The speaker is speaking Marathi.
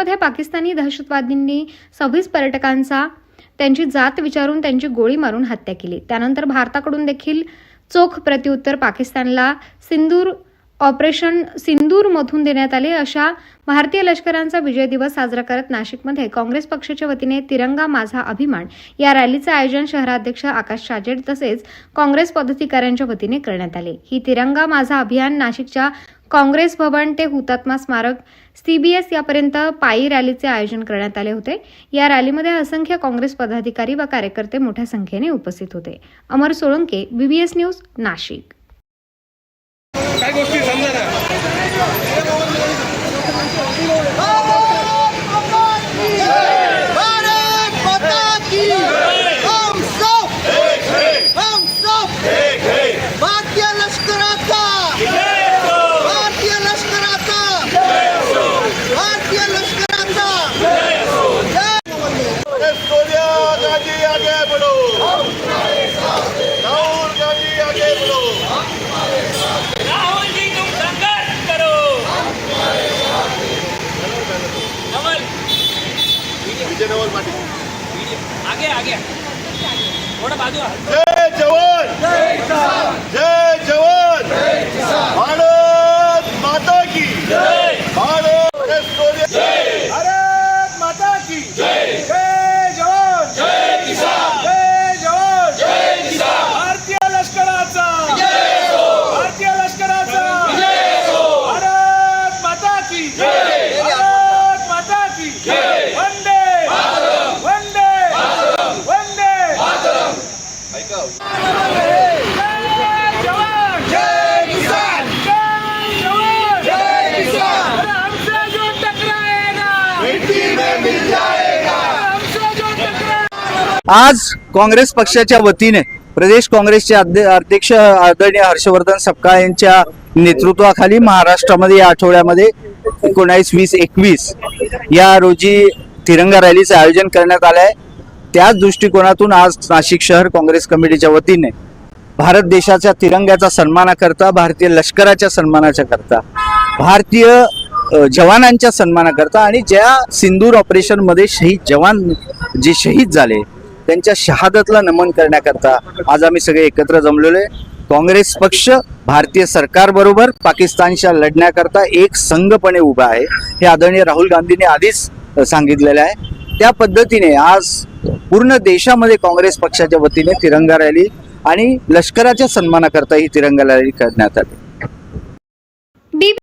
नाशिकमध्ये पाकिस्तानी दहशतवादींनी सव्वीस पर्यटकांचा त्यांची जात विचारून त्यांची गोळी मारून हत्या केली. त्यानंतर भारताकडून देखील चोख प्रत्युत्तर पाकिस्तानला सिंदूर ऑपरेशन सिंदूरमधून देण्यात आले. अशा भारतीय लष्करांचा विजय दिवस साजरा करत नाशिकमध्ये काँग्रेस पक्षाच्या वतीने तिरंगा माझा अभिमान या रॅलीचं आयोजन शहराध्यक्ष आकाश शाजेड तसेच काँग्रेस पदाधिकाऱ्यांच्या वतीने करण्यात आले. ही तिरंगा माझा अभियान नाशिकच्या काँग्रेस भवन ते हुतात्मा स्मारक सीबीएस यापर्यंत पायी रॅलीचे आयोजन करण्यात आले होते. या रॅलीमध्ये असंख्य काँग्रेस पदाधिकारी व कार्यकर्ते मोठ्या संख्येने उपस्थित होते. Amar Solanke BBS news Nashik. काय गोष्टी समजा ना. आगे आगे थोड़ा बाजू आ. जय जवान जय आज काँग्रेस पक्षाच्या वतीने प्रदेश काँग्रेसचे अध्यक्ष आदरणीय हर्षवर्धन सपकाळ यांच्या नेतृत्वाखाली महाराष्ट्रामध्ये या आठवड्यामध्ये एकोणावीस वीस एकवीस या रोजी तिरंगा रॅलीचं आयोजन करण्यात आलं आहे. त्याच दृष्टिकोनातून आज नाशिक शहर काँग्रेस कमिटीच्या वतीने भारत देशाच्या तिरंग्याचा सन्मानाकरता भारतीय लष्कराच्या सन्मानाच्या करता भारतीय जवानांच्या सन्मानाकरता आणि ज्या सिंदूर ऑपरेशनमध्ये शहीद जवान जे शहीद झाले त्यांच्या शहादतला नमन करण्याकरता आज आम्ही सगळे एकत्र जमलेलो आहे काँग्रेस पक्ष भारतीय सरकारबरोबर पाकिस्तानच्या लढण्याकरता एक संघपणे उभा आहे. हे आदरणीय राहुल गांधींनी आधीच सांगितलेलं आहे. त्या पद्धतीने आज पूर्ण देशामध्ये काँग्रेस पक्षाच्या वतीने तिरंगा रॅली आणि लष्कराच्या सन्मानाकरता ही तिरंगा रॅली करण्यात आली.